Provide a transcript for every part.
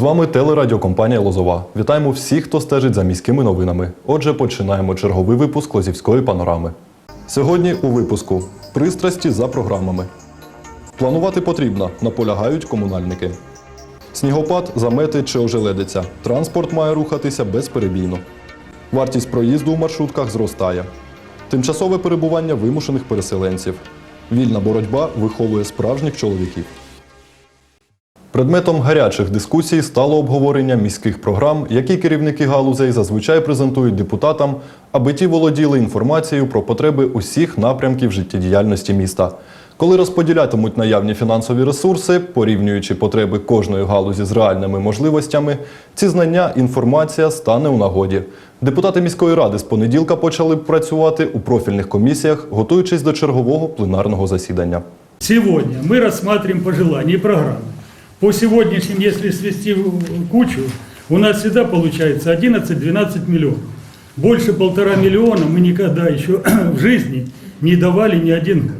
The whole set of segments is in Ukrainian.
З вами телерадіокомпанія Лозова. Вітаємо всіх, хто стежить за міськими новинами. Отже, починаємо черговий випуск Лозівської панорами. Сьогодні у випуску пристрасті за програмами. Планувати потрібно, наполягають комунальники. Снігопад, замети чи ожеледиця. Транспорт має рухатися безперебійно. Вартість проїзду у маршрутках зростає. Тимчасове перебування вимушених переселенців. Вільна боротьба виховує справжніх чоловіків. Предметом гарячих дискусій стало обговорення міських програм, які керівники галузей зазвичай презентують депутатам, аби ті володіли інформацією про потреби усіх напрямків життєдіяльності міста. Коли розподілятимуть наявні фінансові ресурси, порівнюючи потреби кожної галузі з реальними можливостями, ці знання, інформація стане у нагоді. Депутати міської ради з понеділка почали працювати у профільних комісіях, готуючись до чергового пленарного засідання. Сегодня мы рассматриваем пожелания и программы. По сегодняшним, если свести кучу, у нас всегда получается 11-12 миллионов. Больше полтора миллиона мы никогда еще в жизни не давали ни один.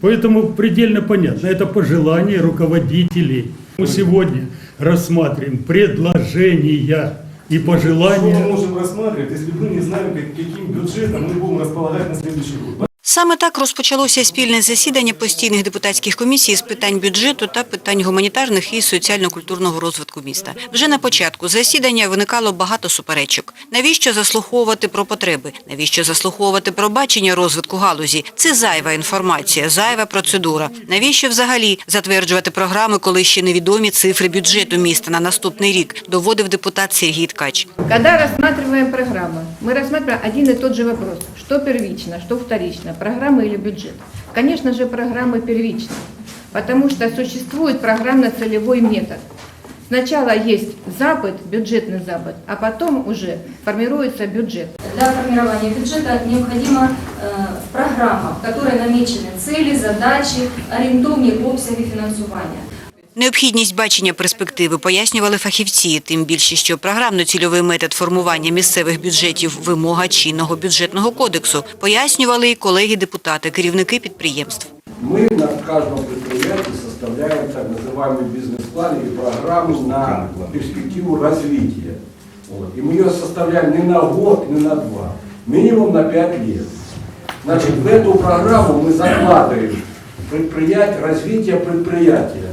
Поэтому предельно понятно, это пожелания руководителей. Мы сегодня рассматриваем предложения и Что мы пожелания. можем рассматривать, если мы не знаем, как- каким бюджетом мы будем располагать на следующий год? Саме так розпочалося спільне засідання постійних депутатських комісій з питань бюджету та питань гуманітарних і соціально-культурного розвитку міста. Вже на початку засідання виникало багато суперечок. Навіщо заслуховувати про потреби? Навіщо заслуховувати про бачення розвитку галузі? Це зайва інформація, зайва процедура. Навіщо взагалі затверджувати програми, коли ще невідомі цифри бюджету міста на наступний рік? Доводив депутат Сергій Ткач. Когда рассматриваем программы, мы рассматриваем один и тот же вопрос. Что первично, что вторично, программа или бюджет? Конечно же, программы первичны, потому что существует программно-целевой метод. Сначала есть запад, бюджетный запад, а потом уже формируется бюджет. Для формирования бюджета необходима э, программа, в которой намечены цели, задачи, орієнтовні обсяги фінансування. Необхідність бачення перспективи пояснювали фахівці, тим більше, що програмно-цільовий метод формування місцевих бюджетів – вимога чинного бюджетного кодексу. Пояснювали і колеги-депутати, керівники підприємств. Мы на каждом предприятии составляем так называемый бизнес-план или программу на перспективу развития. Вот. И мы ее составляем не на год, не на два, минимум на пять лет. Значит, в эту программу мы закладываем предприятие, развитие предприятия,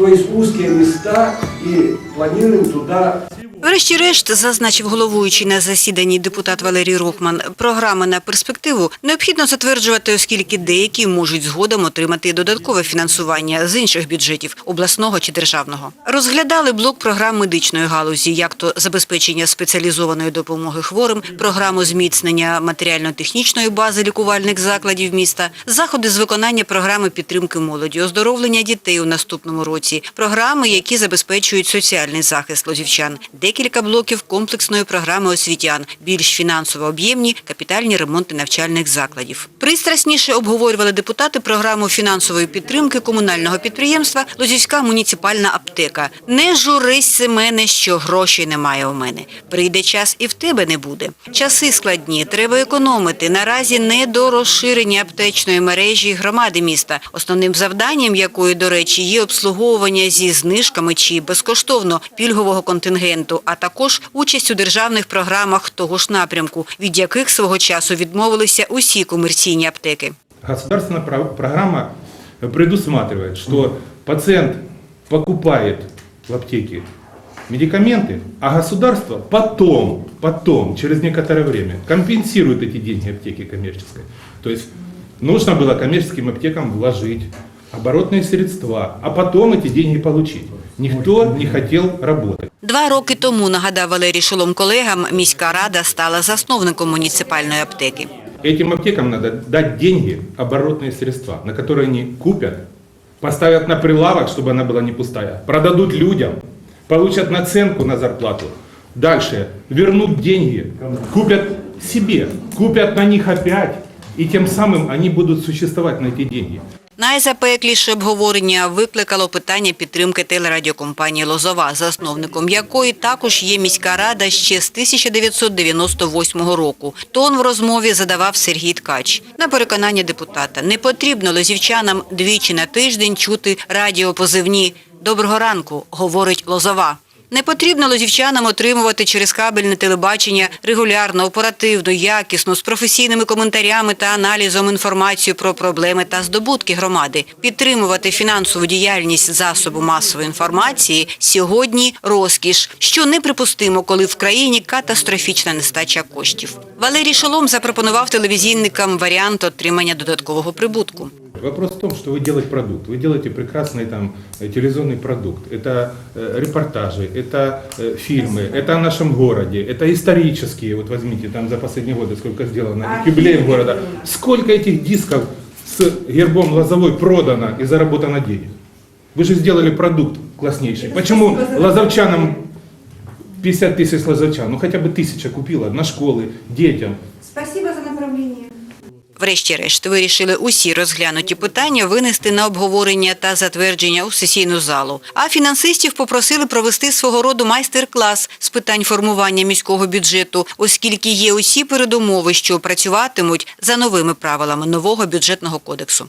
то есть узкие места и планируем туда Врешті-решт, зазначив головуючий на засіданні депутат Валерій Рохман, програми на перспективу необхідно затверджувати, оскільки деякі можуть згодом отримати додаткове фінансування з інших бюджетів – обласного чи державного. Розглядали блок програм медичної галузі, як то забезпечення спеціалізованої допомоги хворим, програму зміцнення матеріально-технічної бази лікувальних закладів міста, заходи з виконання програми підтримки молоді, оздоровлення дітей у наступному році, програми, які забезпечують соціальний захист лозівчан, декілька блоків комплексної програми освітян, більш фінансово об'ємні капітальні ремонти навчальних закладів. Пристрасніше обговорювали депутати програму фінансової підтримки комунального підприємства Лозівська муніципальна аптека. Не журись, Семене, що грошей немає у мене. Прийде час і в тебе не буде. Часи складні, треба економити. Наразі не до розширення аптечної мережі громади міста, основним завданням якої, до речі, є обслуговування зі знижками чи безкоштовно пільгового контингенту, а також участь у державних програмах того ж напрямку, від яких свого часу відмовилися усі комерційні аптеки. Государственная про- программа предусматривает, что пациент покупает в аптеке медикаменты, а государство потом, потом, через некоторое время, компенсирует эти деньги аптеке коммерческой. То есть нужно было коммерческим аптекам вложить оборотные средства, а потом эти деньги получить. Никто не хотел работать. Два роки тому, нагадав Валерій Шолом колегам, міська рада стала засновником муніципальної аптеки. Этим аптекам надо дать деньги, оборотные средства, на которые они купят, поставят на прилавок, чтобы она была не пустая, продадут людям, получат наценку на зарплату. Дальше вернут деньги, купят себе, купят на них опять, и тем самым они будут существовать на эти деньги. Найзапекліше обговорення викликало питання підтримки телерадіокомпанії «Лозова», засновником якої також є міська рада ще з 1998 року. Тон в розмові задавав Сергій Ткач. На переконання депутата, не потрібно лозівчанам двічі на тиждень чути радіопозивні «Доброго ранку», говорить «Лозова». Не потрібно лозівчанам отримувати через кабельне телебачення регулярно, оперативно, якісно, з професійними коментарями та аналізом інформацію про проблеми та здобутки громади. Підтримувати фінансову діяльність засобу масової інформації сьогодні розкіш, що неприпустимо, коли в країні катастрофічна нестача коштів. Валерій Шолом запропонував телевізійникам варіант отримання додаткового прибутку. Вопрос в том, что вы делаете продукт. Вы делаете прекрасный там э, телевизионный продукт. Это э, репортажи, это э, фильмы, это о нашем городе, это исторические. Вот возьмите там за последние годы сколько сделано юбилеев города. Сколько этих дисков с гербом Лозовой продано и заработано денег? Вы же сделали продукт класснейший. Почему лазовчанам 50 тысяч лазовчан, ну хотя бы тысяча купила на школы, детям, Спасибо. Врешті-решт вирішили усі розглянуті питання винести на обговорення та затвердження у сесійну залу. А фінансистів попросили провести свого роду майстер-клас з питань формування міського бюджету, оскільки є усі передумови, що працюватимуть за новими правилами нового бюджетного кодексу.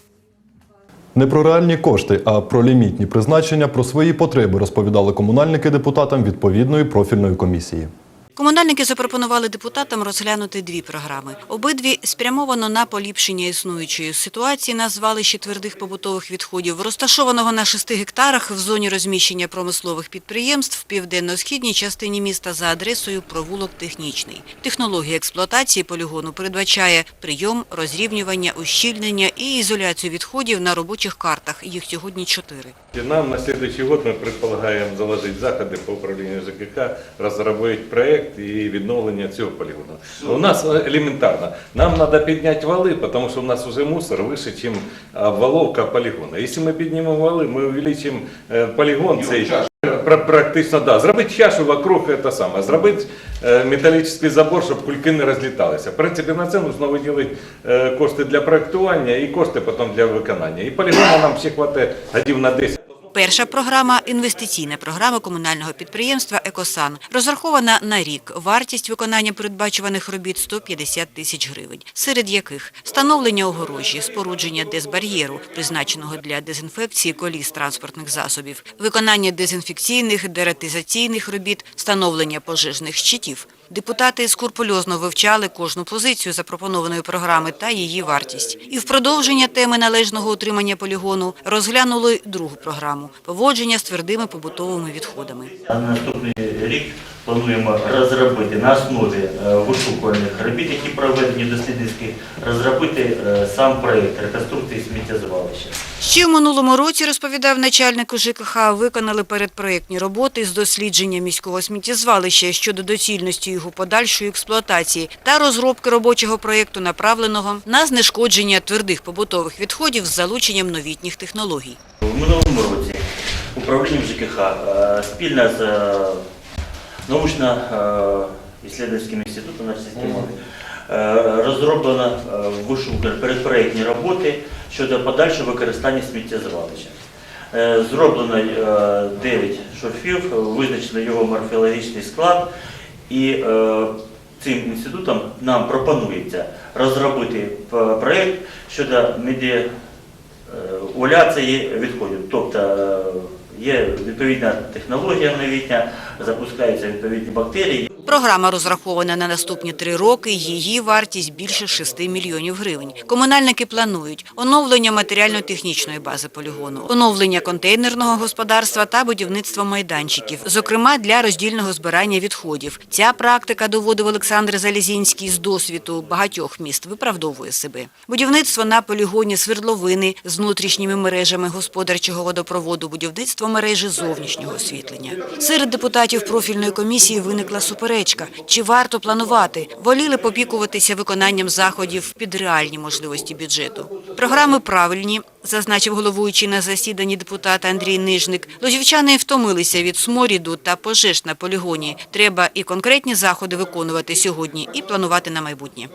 Не про реальні кошти, а про лімітні призначення, про свої потреби розповідали комунальники депутатам відповідної профільної комісії. Комунальники запропонували депутатам розглянути дві програми. Обидві спрямовано на поліпшення існуючої ситуації на звалищі твердих побутових відходів, розташованого на 6 гектарах в зоні розміщення промислових підприємств в південно-східній частині міста за адресою провулок Технічний. Технологія експлуатації полігону передбачає прийом, розрівнювання, ущільнення і ізоляцію відходів на робочих картах. Їх сьогодні чотири. Нам на следующий год мы предполагаем заложить заходи по управлінню ЖКХ, розробити проект і відновлення цього полігону. У нас елементарно. Нам треба підняти вали, тому що у нас вже мусор вище, ніж обваловка полігону. Якщо ми піднімемо вали, ми увеличимо е, полігон цей. Практично, да. Зробити чашу вокруг це саме. Зробити е, металічний забор, щоб кульки не розліталися. В принципі, на це потрібно виділити е, кошти для проектування і кошти потім для виконання. І полігону нам ще хватає годів на 10. Перша програма – інвестиційна програма комунального підприємства «Екосан». Розрахована на рік. Вартість виконання передбачуваних робіт – 150 тисяч гривень, серед яких встановлення огорожі, спорудження дезбар'єру, призначеного для дезінфекції коліс транспортних засобів, виконання дезінфекційних, дератизаційних робіт, встановлення пожежних щитів. Депутати скурпульозно вивчали кожну позицію запропонованої програми та її вартість. І в продовження теми належного утримання полігону розглянули другу програму – поводження з твердими побутовими відходами. На наступний рік плануємо розробити на основі е, вишукуваних робіт, які проведені дослідницьких, розробити е, сам проєкт реконструкції сміттєзвалища. Ще в минулому році, розповідав начальник ЖКХ, виконали передпроєктні роботи з дослідження міського сміттєзвалища щодо доцільності його подальшої експлуатації та розробки робочого проєкту, направленого на знешкодження твердих побутових відходів з залученням новітніх технологій. В минулому році управлінням ЖКХ е, спільно з научно-исследовательским інститутом нашої системи е, розроблено е, вишукані передпроєктні роботи щодо подальшого використання сміттєзвалища. Е, Зроблено е, 9 шурфів, визначено його морфологічний склад і е, цим інститутом нам пропонується розробити проєкт щодо медіа уляції відходів. Є відповідна технологія новітня, запускаються відповідні бактерії. Програма розрахована на наступні три роки. Її вартість більше 6 мільйонів гривень. Комунальники планують оновлення матеріально-технічної бази полігону, оновлення контейнерного господарства та будівництво майданчиків, зокрема для роздільного збирання відходів. Ця практика, доводив Олександр Залізінський з досвіду багатьох міст, виправдовує себе. Будівництво на полігоні свердловини з внутрішніми мережами господарчого водопроводу, будівництво мережі зовнішнього освітлення. Серед депутатів профільної комісії виникла суперечка. Чи варто планувати? Воліли попікуватися виконанням заходів під реальні можливості бюджету. Програми правильні, зазначив головуючий на засіданні депутата Андрій Нижник. Лозівчани втомилися від сморіду та пожеж на полігоні. Треба і конкретні заходи виконувати сьогодні, і планувати на майбутнє.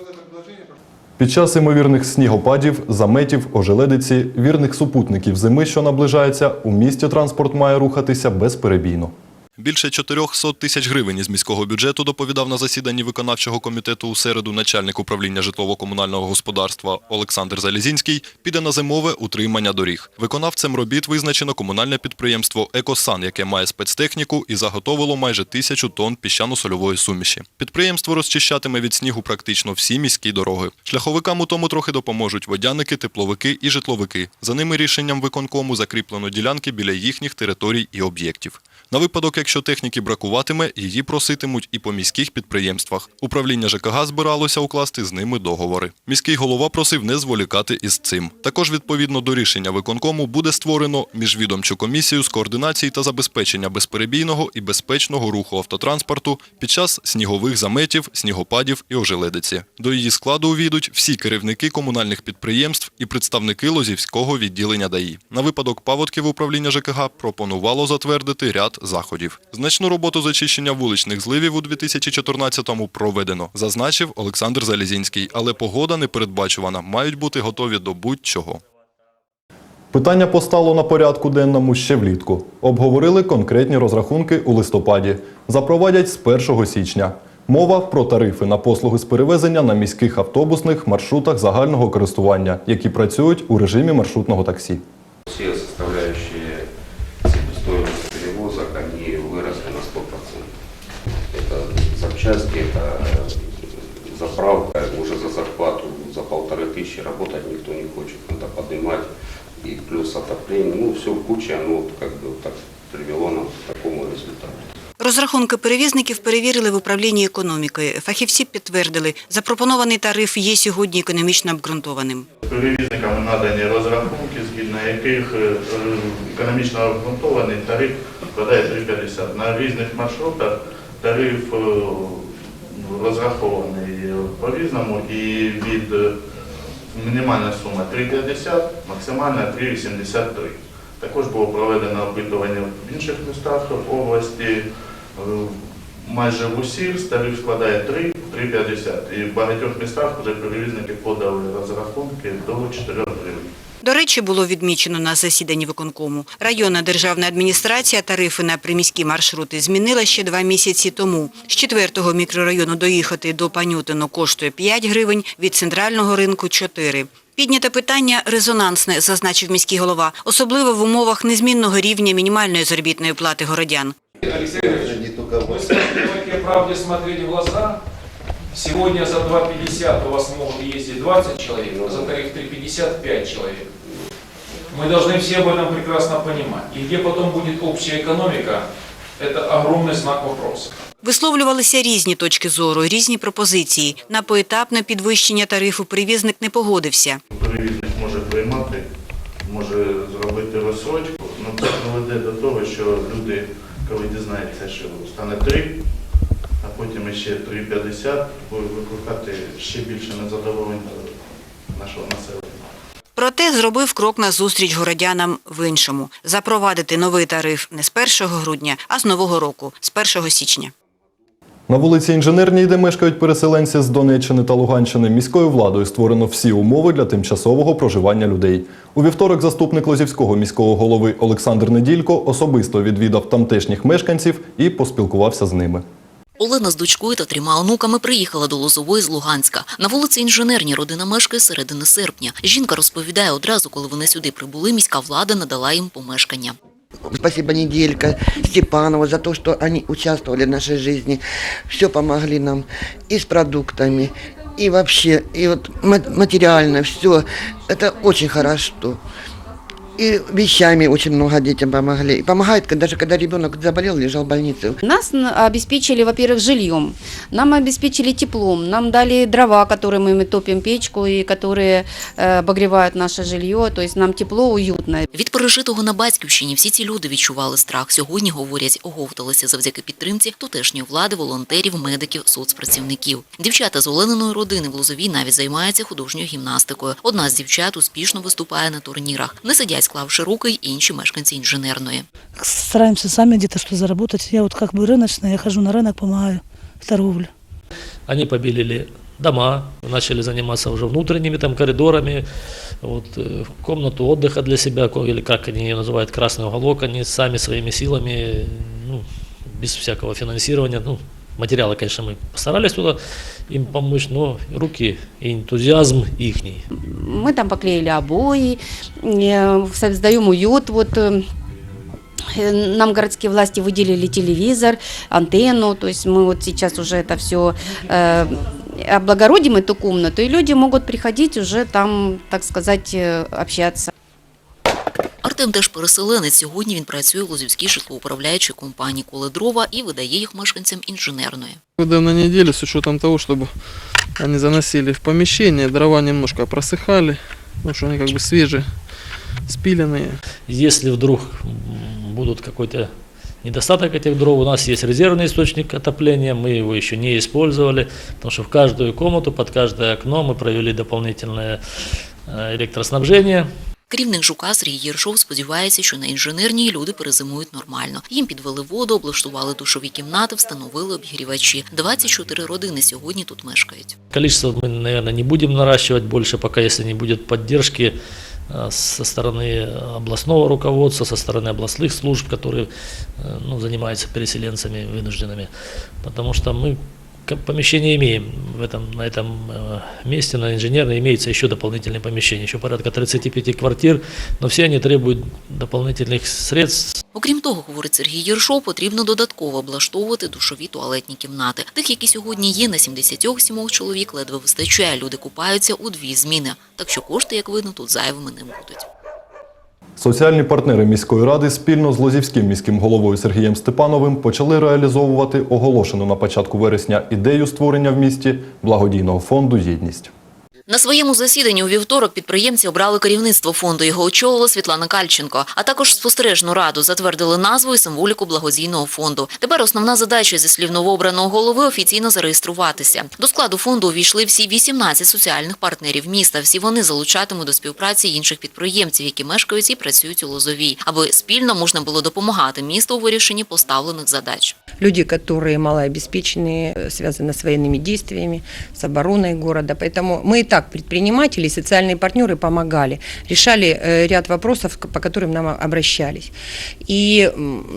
Під час імовірних снігопадів, заметів, ожеледиці, вірних супутників зими, що наближається, у місті транспорт має рухатися безперебійно. Більше 400 тисяч гривень із міського бюджету доповідав на засіданні виконавчого комітету у середу начальник управління житлово-комунального господарства Олександр Залізінський піде на зимове утримання доріг. Виконавцем робіт визначено комунальне підприємство Екосан, яке має спецтехніку і заготовило майже тисячу тонн піщано-сольової суміші. Підприємство розчищатиме від снігу практично всі міські дороги. Шляховикам у тому трохи допоможуть водяники, тепловики і житловики. За ними рішенням виконкому закріплено ділянки біля їхніх територій і об'єктів. На випадок, якщо техніки бракуватиме, її проситимуть і по міських підприємствах. Управління ЖКГ збиралося укласти з ними договори. Міський голова просив не зволікати із цим. Також відповідно до рішення виконкому буде створено міжвідомчу комісію з координації та забезпечення безперебійного і безпечного руху автотранспорту під час снігових заметів, снігопадів і ожеледиці. До її складу увійдуть всі керівники комунальних підприємств і представники Лозівського відділення ДАІ. На випадок паводків управління ЖКГ пропонувало затвердити ряд заходів. Значну роботу з очищення вуличних зливів у 2014-му проведено, зазначив Олександр Залізінський. Але погода непередбачувана, мають бути готові до будь-чого. Питання постало на порядку денному ще влітку. Обговорили конкретні розрахунки у листопаді. Запровадять з 1 січня. Мова про тарифи на послуги з перевезення на міських автобусних маршрутах загального користування, які працюють у режимі маршрутного таксі. Работать никто не хочет, надо поднимать. И плюс отопление, ну все в куче, оно вот как бы вот так привело нас к такому результату. Розрахунки перевізників перевірили в управлінні економікою. Фахівці підтвердили, запропонований тариф є сьогодні економічно обґрунтованим. Перевізникам надані розрахунки, згідно яких е, економічно обґрунтований тариф складає 3,50. На різних маршрутах тариф е, розрахований по-різному і від е, мінімальна сума 3,50, максимальна 3,83. Також було проведено опитування в інших містах області. Е, Майже в усіх тариф складає 3, 3,50. І в багатьох містах вже перевізники подали розрахунки до 4 гривень. До речі, було відмічено на засіданні виконкому. Районна державна адміністрація тарифи на приміські маршрути змінила ще два місяці тому. З четвертого мікрорайону доїхати до Панютино коштує 5 гривень, від центрального ринку – 4. Підняте питання резонансне, зазначив міський голова, особливо в умовах незмінного рівня мінімальної заробітної плати городян. Алексей Ильич, мы с вами правде смотреть в глаза. Сегодня за 2,50 у вас могут ездить 20 человек, а за тариф 3,50 5 человек. Мы должны все об этом прекрасно понимать. И где потом будет общая экономика, это огромный знак вопроса. Висловлювалися різні точки зору, різні пропозиції. На поетапне підвищення тарифу перевізник не погодився. Перевізник може приймати, може зробити розсрочку, але це приведе до того, що люди, коли дізнаються, що стане 3, а потім ще 3,50, будуть викликати ще більше незадоволення нашого населення. Проте зробив крок назустріч городянам в іншому – запровадити новий тариф не з 1 грудня, а з нового року, з 1 січня. На вулиці Інженерній, де мешкають переселенці з Донеччини та Луганщини, міською владою створено всі умови для тимчасового проживання людей. У вівторок заступник Лозівського міського голови Олександр Неділько особисто відвідав тамтешніх мешканців і поспілкувався з ними. Олена з дочкою та трьома онуками приїхала до Лозової з Луганська. На вулиці Інженерній родина мешкає середини серпня. Жінка розповідає, одразу, коли вони сюди прибули, міська влада надала їм помешкання. Спасибо Неделька, Степанову за то, что они участвовали в нашей жизни. Все помогли нам и с продуктами, вообще, и вот ма- материально все. Это очень хорошо. И вещами очень много детям помогли. И помогает, когда- даже когда ребенок заболел, лежал в больнице. Нас н- обеспечили, во-первых, жильем, нам обеспечили теплом, нам дали дрова, которыми мы топим печку и которые э, обогревают наше жилье, то есть нам тепло, уютно. Від пережитого на батьківщині всі ці люди відчували страх. Сьогодні, говорять, оговталися завдяки підтримці тутешньої влади, волонтерів, медиків, соцпрацівників. Дівчата з Олениної родини в Лозовій навіть займаються художньою гімнастикою. Одна з дівчат успішно виступає на турнірах. Не сидять, склавши руки, й інші мешканці інженерної. Стараемся сами где-то что заработать. Я вот как бы рыночная, я хожу на рынок, помогаю в торговле. Они побелили дома, начали заниматься уже внутренними там коридорами, вот, э, комнату отдыха для себя, ко- или как они ее называют, красный уголок, они сами своими силами ну, без всякого финансирования. Ну, материалы, конечно, мы постарались туда им помочь, но руки и энтузиазм ихний. Мы там поклеили обои, э, создаем уют. Вот э, э, нам городские власти выделили телевизор, антенну, то есть мы вот сейчас уже это все облагородим эту комнату, и люди могут приходить уже там, так сказать, э, общаться. Артем теж переселенець. Сьогодні він працює в Лозівській житлоуправляючій компанії «Коледрова» і видає їх мешканцям інженерної. Выдав на неделю с учетом того, чтобы они заносили в помещение, дрова немножко просыхали, потому что они как бы свежие, спиленные. Если вдруг м, будут какой-то недостаток этих дров, у нас есть резервный источник отопления, мы его еще не использовали, потому что в каждую комнату, под каждое окно мы провели дополнительное э, электроснабжение. Керівник «Жука» Сергій Єршов сподівається, що на інженерній люди перезимують нормально. Їм підвели воду, облаштували душові кімнати, встановили обігрівачі. 24 родини сьогодні тут мешкають. Количество мы, наверное, не будем наращивать больше, пока если не будет поддержки э, со стороны областного руководства, со стороны областных служб, которые э, ну, занимаются переселенцами вынужденными. Потому что мы к- помещение имеем в этом, на этом э, месте, на инженерной имеется еще дополнительные помещения, еще порядка 35 квартир, но все они требуют дополнительных средств, Окрім того, говорить Сергій Єршов, потрібно додатково облаштовувати душові туалетні кімнати. Тих, які сьогодні є, на 77 чоловік ледве вистачає. Люди купаються у дві зміни. Так що кошти, як видно, тут зайвими не будуть. Соціальні партнери міської ради спільно з Лозівським міським головою Сергієм Степановим почали реалізовувати оголошену на початку вересня ідею створення в місті благодійного фонду Єдність. На своєму засіданні у вівторок підприємці обрали керівництво фонду. Його очолила Світлана Кальченко. А також спостережну раду затвердили назву і символіку благодійного фонду. Тепер основна задача зі слів новообраного голови офіційно зареєструватися. До складу фонду увійшли всі 18 соціальних партнерів міста. Всі вони залучатимуть до співпраці інших підприємців, які мешкають і працюють у Лозовій, аби спільно можна було допомагати місту у вирішенні поставлених задач. люди, которые малообеспеченные, э, связаны с военными действиями, с обороной города. Поэтому мы и так так, предприниматели, социальные партнеры помогали, решали э, ряд вопросов, по которым нам обращались. И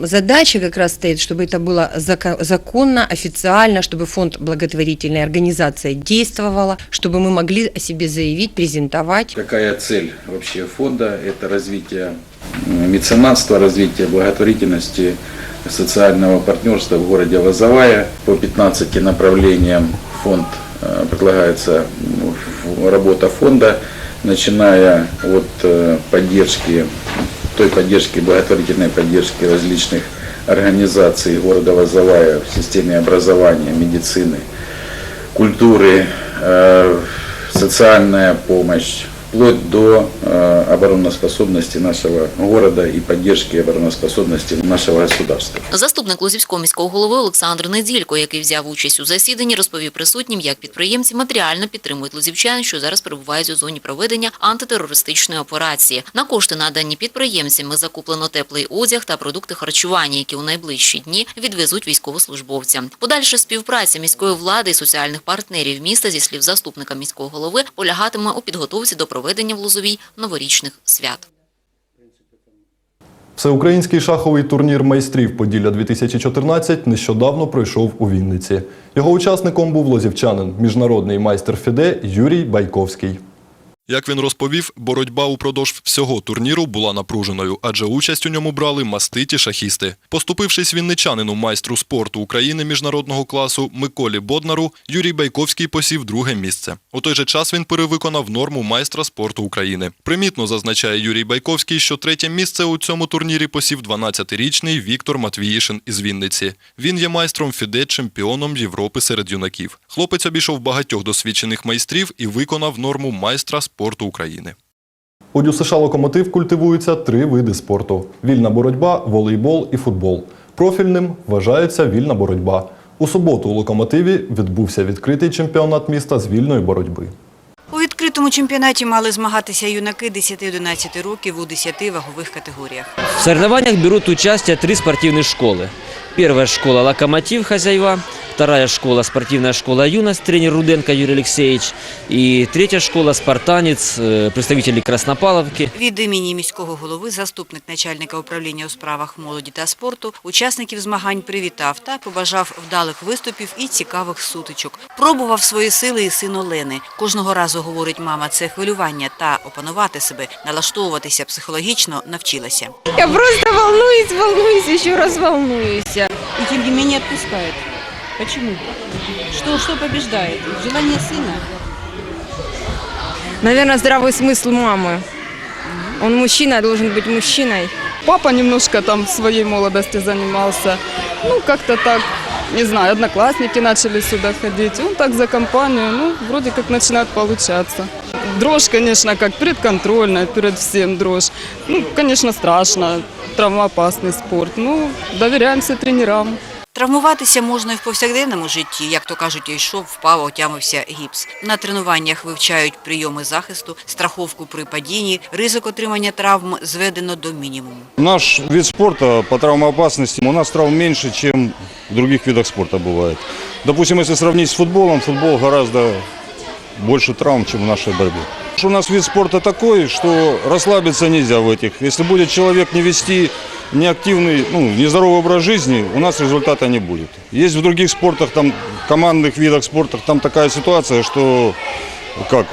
задача как раз стоит, чтобы это было зако- законно, официально, чтобы фонд благотворительная организация действовала, чтобы мы могли о себе заявить, презентовать. Какая цель вообще фонда? Это развитие меценатства, развитие благотворительности, социального партнерства в городе Лозовая. По 15 направлениям фонд э, предлагается работа фонда, начиная от э, поддержки, той поддержки, благотворительной поддержки различных организаций города Лозовая в системе образования, медицины, культуры, э, социальная помощь, вплоть до э, обороноспособности нашего города и поддержки обороноспособности нашего государства. Заступник Лозівського міського голови Олександр Неділько, який взяв участь у засіданні, розповів присутнім, як підприємці матеріально підтримують лозівчан, що зараз перебувають у зоні проведення антитерористичної операції. На кошти, надані підприємцями, закуплено теплий одяг та продукти харчування, які у найближчі дні відвезуть військовослужбовцям. Подальша співпраця міської влади і соціальних партнерів міста, зі слів заступника міського голови, полягатиме у підготовці до проведення в Лозовій новорічних свят. Всеукраїнський шаховий турнір майстрів Поділля 2014 нещодавно пройшов у Вінниці. Його учасником був лозівчанин, міжнародний майстер Фіде Юрій Байковський. Як він розповів, боротьба упродовж всього турніру була напруженою, адже участь у ньому брали маститі шахісти. Поступившись вінничанину майстру спорту України міжнародного класу Миколі Боднару, Юрій Байковський посів друге місце. У той же час він перевиконав норму майстра спорту України. Примітно зазначає Юрій Байковський, що третє місце у цьому турнірі посів 12-річний Віктор Матвіїшин із Вінниці. Він є майстром Фіде чемпіоном Європи серед юнаків. Хлопець обійшов багатьох досвідчених майстрів і виконав норму майстра спорту України. У ДЮСШ «Локомотив» культивуються три види спорту: вільна боротьба, волейбол і футбол. Профільним вважається вільна боротьба. У суботу у локомотиві відбувся відкритий чемпіонат міста з вільної боротьби. У відкритому чемпіонаті мали змагатися юнаки 10-11 років у 10 вагових категоріях. В соревнованиях берут участие три спортивные школы. Первая школа «Локомотив» хозяева, вторая школа «Спортивная школа юность» тренер Руденко Юрий Алексеевич и третья школа «Спартанец» э, представители Краснопаловки. Від імені міського голови заступник начальника управління у справах молоді та спорту учасників змагань привітав та побажав вдалих виступів і цікавих сутичок. Пробував свої сили і син Олени. Кожного разу, говорить мама, це хвилювання та опанувати себе, налаштовуватися психологічно навчилася. Я просто волнуюсь, волнуюсь, еще раз волнуюсь. И тем не менее отпускает. Почему? Что, что побеждает? Желание сына? Наверное, здравый смысл мамы. Он мужчина, должен быть мужчиной. Папа немножко там в своей молодости занимался. Ну, как-то так, не знаю, одноклассники начали сюда ходить. Он так за компанию, ну, вроде как начинает получаться. Дрожь, конечно, как предконтрольная, перед всем дрожь. Ну, конечно, страшно, травмоопасный спорт. Ну, доверяемся тренерам. Травмуватися можна і в повсякденному житті, як то кажуть, йшов, впав, отямився гіпс. На тренуваннях вивчають прийоми захисту, страховку при падінні, ризик отримання травм зведено до мінімуму. Наш вид спорта по травмоопасности, у нас травм меньше, чем в других видах спорта бывает. Допустим, если сравнить с футболом, футбол гораздо больше травм, чем в нашей борьбе. У нас вид спорта такой, что расслабиться нельзя в этих. Если будет человек не вести неактивный, ну, нездоровый образ жизни, у нас результата не будет. Есть в других спортах, там, командных видах спорта, там такая ситуация, что как,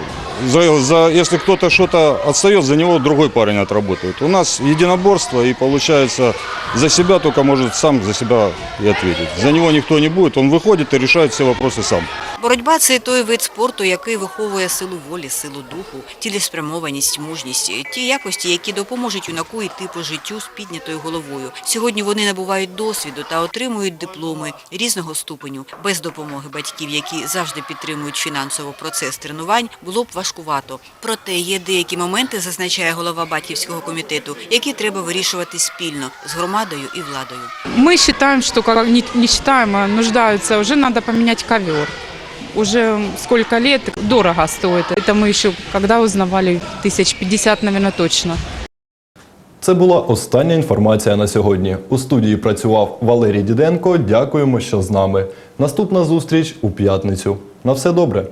за, за- если кто-то что-то отстает, за него другой парень отработает. У нас единоборство, и получается, за себя только может сам за себя и ответить. За него никто не будет, он выходит и решает все вопросы сам. Боротьба – це той вид спорту, який виховує силу волі, силу духу, цілеспрямованість, мужність, ті якості, які допоможуть юнаку йти по життю з піднятою головою. Сьогодні вони набувають досвіду та отримують дипломи різного ступеню. Без допомоги батьків, які завжди підтримують фінансово процес тренувань, було б важкувато. Проте є деякі моменти, зазначає голова батьківського комітету, які треба вирішувати спільно з громадою і владою. Считаем, что как не, считаем, а нуждаются, уже надо поменять ковер Уже сколько лет, дорого стоит. Это мы еще когда узнавали, тысяч пятьдесят, наверное, точно. Це була остання інформація на сьогодні. У студії працював Валерій Діденко. Дякуємо, що з нами. Наступна зустріч у п'ятницю. На все добре.